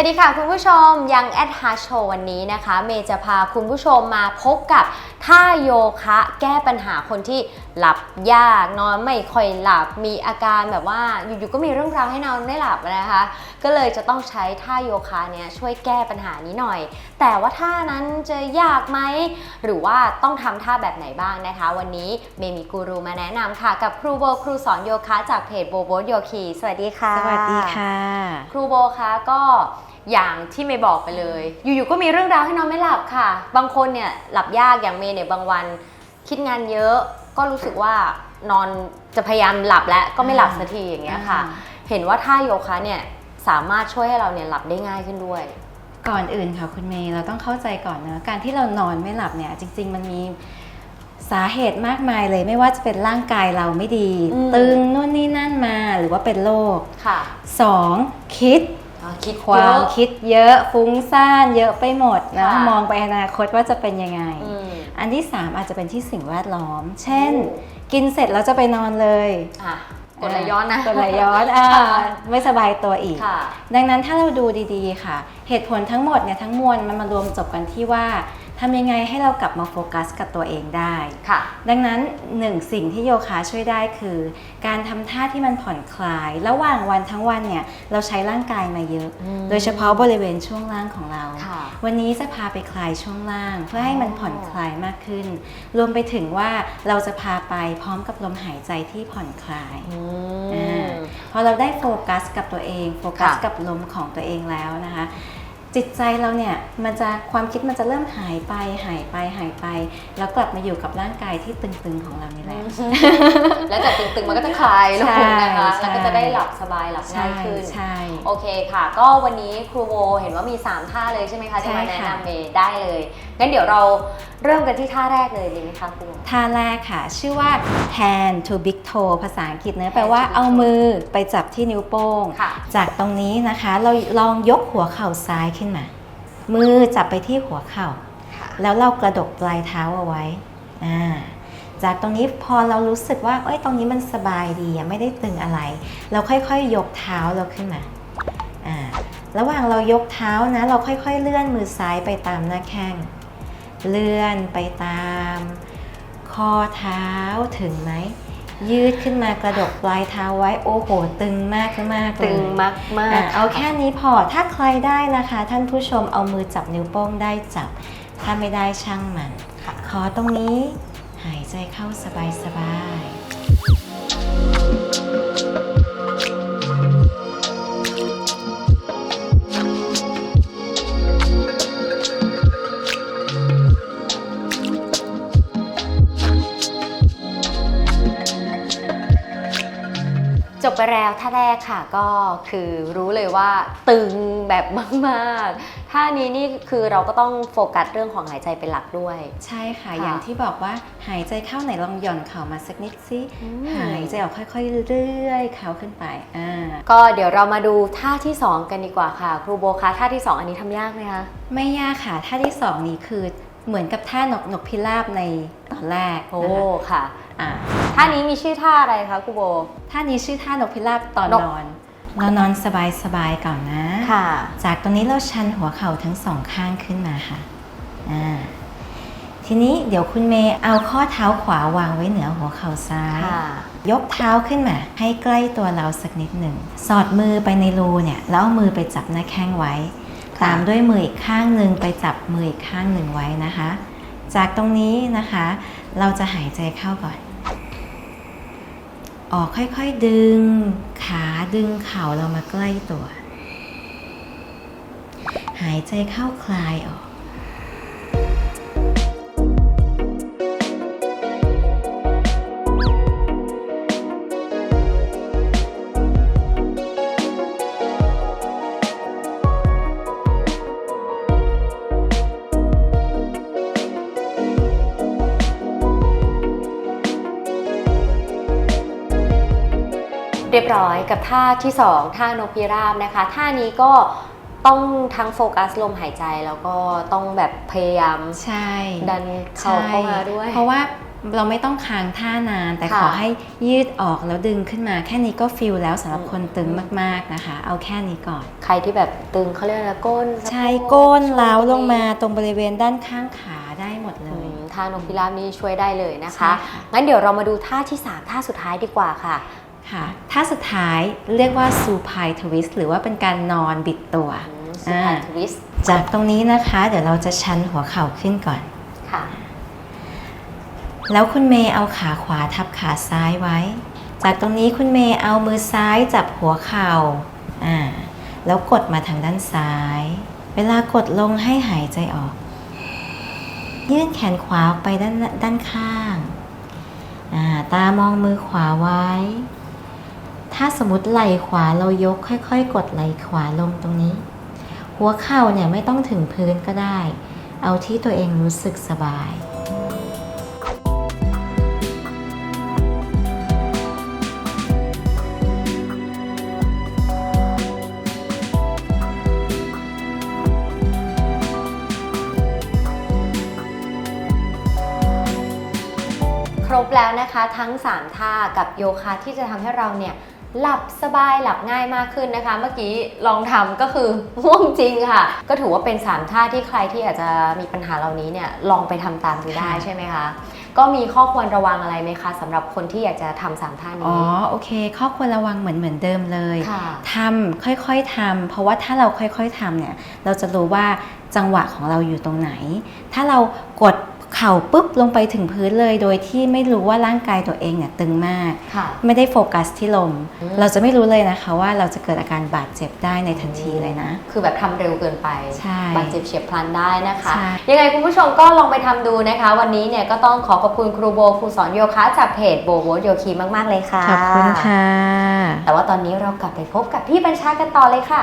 วัสดีค่ะคุณผู้ชมยังแอดฮาร์โชวันนี้นะคะ เมย์จะพาคุณผู้ชมมาพบกับท่าโยคะ แก้ปัญหาคนที่ หลับยากนอนไม่ค่อยหลับมีอาการแบบว่าอยู่ๆก็มีเรื่องราวให้นอนไม่หลับนะคะ ก็เลยจะต้องใช้ท่าโยคะเนี่ยช่วยแก้ปัญหานี้หน่อย แต่ว่าท่านั้นจะยากไหมหรือว่าต้องทำท่าแบบไหนบ้างนะคะ วันนี้เมย์มีกูรูมาแนะนำค่ะ กับครูโบครูสอนโยคะจากเพจโบโบโยคีสวัสดีค่ะ สวัสดีค่ะ ครูโบคะก็อย่างที่เมย์บอกไปเลย อยู่ๆก็มีเรื่องราวให้นอนไม่หลับค่ะ บางคนเนี่ยหลับยากอย่างเมย์เนี่ยบางวันคิดงานเยอะ ก็รู้สึกว่านอนจะพยายามหลับแล้วก็ไม่หลับสักทีอย่างเงี้ยค่ะอ่าเห็นว่าท่าโยคะเนี่ยสามารถช่วยให้เราเนี่ยหลับได้ง่ายขึ้นด้วย ก่อนอื่นค่ะคุณเมย์เราต้องเข้าใจก่อนนะการที่เรานอนไม่หลับเนี่ยจริง ๆ มันมีสาเหตุมากมายเลยไม่ว่าจะเป็นร่างกายเราไม่ดีอืมตึงนู่นนี่นั่นมาหรือว่าเป็นโรคค่ะสองคิดอ๋อ คิดควาเยมอะคิดเยอะฟุ้งซ่านเยอะไปหมดนะค่ะมองไปอนาคตว่าจะเป็นยังไงอืมอันที่สามอาจจะเป็นที่สิ่งแวดล้อม เช่นโอ้กินเสร็จแล้วจะไปนอนเลยอะกดไหลย้อนนะกดไหลย้อนอ่าค่ะไม่สบายตัวอีกค่ะดังนั้นถ้าเราดูดีๆค่ะ เหตุผลทั้งหมดเนี่ยทั้งมวลมันมารวมจบกันที่ว่า ทำยังไงให้เรากลับมาโฟกัสกับตัวเองได้ค่ะ ดังนั้นหนึ่งสิ่งที่โยคะช่วยได้คือ การทำท่าที่มันผ่อนคลาย ระหว่างวันทั้งวันเนี่ยเราใช้ร่างกายมาเยอะอืมโดยเฉพาะบริเวณช่วงล่างของเราค่ะวันนี้จะพาไปคลายช่วงล่าง เพื่อให้มันผ่อนคลายมากขึ้น รวมไปถึงว่าเราจะพาไปพร้อมกับลมหายใจที่ผ่อนคลายอือ่ามพอเราได้โฟกัสกับตัวเอง โฟกัสค่ะกับลมของตัวเองแล้วนะคะ จิตใจเราเนี่ยมันจะความคิดมันจะเริ่มหายไปหายไปหายไป แล้วกลับมาอยู่กับร่างกายที่ตึงๆของเรานี่แหละ แล้วจากตึงๆมันก็จะคลายลงนะคะใช่แล้วก็จะได้หลับสบายหลับใช่ง่ายขึ้นใช่โอเคค่ะ ก็วันนี้ครูโบเห็นว่ามี 3 ท่าเลยใช่ไหมคะที่มาใช่แนะค่ะนำเมย์ได้เลย งั้นเดี๋ยวเราเริ่มกันที่ท่าแรกเลยดีไหมคะครูท่าแรกค่ะ ชื่อว่า hand to big toe ภาษาอังกฤษเนื้อ Hand แปลว่า to big เอา toe มือไปจับที่นิ้วโป้งค่ะจากตรงนี้นะคะ เราลองยกหัวเข่าซ้ายขึ้นมา มือจับไปที่หัวเข่าค่ะแล้วเรากระดกปลายเท้าเอาไว้อ่าจากตรงนี้พอเรารู้สึกว่าเอ้ยตรงนี้มันสบายดีอะไม่ได้ตึงอะไร เราค่อยๆยกเท้าเราขึ้นมาอ่าระหว่างเรายกเท้านะ เราค่อยๆเลื่อนมือซ้ายไปตามหน้าแข้ง เลื่อนไปตาม ข้อเท้าถึงไหม ยืดขึ้นมากระดกปลายเท้าไว้โอ้โห ตึงมากมากๆเลยตึงมากมากอะเอาแค่นี้พอถ้าใครได้นะคะ ท่านผู้ชมเอามือจับนิ้วโป้งได้จับ ถ้าไม่ได้ช่างมันค่ะขอตรงนี้หายใจเข้าสบายสบาย ไปแล้วท่าแรกค่ะก็คือรู้เลยว่าตึงแบบมากๆท่านี้นี่คือเราก็ต้องโฟกัสเรื่องของหายใจเป็นหลักด้วย ใช่ค่ะ ค่ะอย่างที่บอกว่าหายใจเข้าไหนลองหย่อนเข่ามาสักนิดสิอืม หายใจออกค่อยๆเรื่อยเข่าขึ้นไปอ่าก็เดี๋ยวเรามาดูท่าที่2กันดีกว่าค่ะ ครูโบคะท่าที่2อันนี้ทำยากไหมคะ ไม่ยากค่ะท่าที่สองนี้คือ เหมือนกับท่านกนกพิราบในตอนแรกโอ้นะคะค่ะอ่าท่านี้มีชื่อท่าอะไรคะครูโบท่านี้ชื่อท่านกพิราบตอนนกนอนเรานอนสบายๆก่อนนะค่ะ จากตรงนี้เราชันหัวเข่าทั้งสองข้างขึ้นมาค่ะอ่าทีนี้เดี๋ยวคุณเมย์เอาข้อเท้าขวาวางไว้เหนือหัวเข่าซ้ายค่ะยกเท้าขึ้นมา ให้ใกล้ตัวเราสักนิดหนึ่ง สอดมือไปในรูเนี่ย แล้วเอามือไปจับหน้าแข้งไว้ค่ะ ตามด้วยมืออีกข้างหนึ่งไปจับมืออีกข้างหนึ่งไว้นะคะ จากตรงนี้นะคะ เราจะหายใจเข้าก่อน ออกค่อยๆดึง ขาดึงเข่าเรามาใกล้ตัว หายใจเข้าคลายออก เรียบร้อยกับท่าที่ 2 ท่านกพิราบนะคะ ท่านี้ก็ต้องทั้งโฟกัสลมหายใจแล้วก็ต้องแบบพยายามใช่ดันเข่าเข้ามาด้วย เพราะว่าเราไม่ต้องค้างท่านาน แต่ค่ะขอให้ยืดออกแล้วดึงขึ้นมา แค่นี้ก็ฟิลแล้วสำหรับคนตึงมากๆนะคะ เอาแค่นี้ก่อน ใครที่แบบตึงเขาเรียกอะไรก้นสะโพกใช้ก้นล้าวลงมาตรงบริเวณด้านข้างขาได้หมดเลอืยมท่านกพิราบนี่ช่วยได้เลยนะคะใช่ค่ะงั้นเดี๋ยวเรามาดูท่าที่ 3 ท่าสุดท้ายดีกว่าค่ะ ค่ะท่าสุดท้ายเรียกว่าซูพายทวิสหรือว่าเป็นการนอนบิดตัวสุภาทวิสจากตรงนี้นะคะ เดี๋ยวเราจะชันหัวเข่าขึ้นก่อนค่ะ แล้วคุณเมย์เอาขาขวาทับขาซ้ายไว้ จากตรงนี้คุณเมย์เอามือซ้ายจับหัวเข่าอ่าแล้วกดมาทางด้านซ้าย เวลากดลงให้หายใจออก ยื่นแขนขวาออกไปด้านด้านข้างอ่าตามองมือขวาไว้ ถ้าสมมติไหล่ขวาเรายกค่อย ๆ กดไหล่ขวาลงตรงนี้ หัวเข่าเนี่ยไม่ต้องถึงพื้นก็ได้ เอาที่ตัวเองรู้สึกสบายครบแล้วนะคะทั้ง 3 ท่ากับโยคะที่จะทำให้เราเนี่ย หลับสบายหลับง่ายมากขึ้นนะคะ เมื่อกี้ลองทำก็คือง่วงจริงค่ะ ก็ถือว่าเป็น3ท่าที่ใครที่อาจจะมีปัญหาเหล่านี้เนี่ยลองไปทำตามดูได้ค่ะใช่ไหมคะ ก็มีข้อควรระวังอะไรไหมคะสำหรับคนที่อยากจะทำสามท่าอ๋อนี้โอเค ข้อควรระวังเหมือนเหมือนเดิมเลยค่ะทำค่อยๆทำเพราะว่าถ้าเราค่อยๆทำเนี่ยเราจะรู้ว่าจังหวะของเราอยู่ตรงไหน ถ้าเรากด เข่าปุ๊บลงไปถึงพื้นเลยโดยที่ไม่รู้ว่าร่างกายตัวเองเนี่ยตึงมากค่ะไม่ได้โฟกัสที่ลมอืมเราจะไม่รู้เลยนะคะว่าเราจะเกิดอาการบาดเจ็บได้ในทันทีเลยนะ คือแบบทำเร็วเกินไปใช่บาดเจ็บเฉียบพลันได้นะคะใช่ยังไงคุณผู้ชมก็ลองไปทำดูนะคะ วันนี้เนี่ยก็ต้องขอขอบคุณครูโบครูสอนโยคะจากเพจโบโบโยคีมาก ๆ เลยค่ะขอบคุณค่ะ แต่ว่าตอนนี้เรากลับไปพบกับพี่บัญชากันต่อเลยค่ะ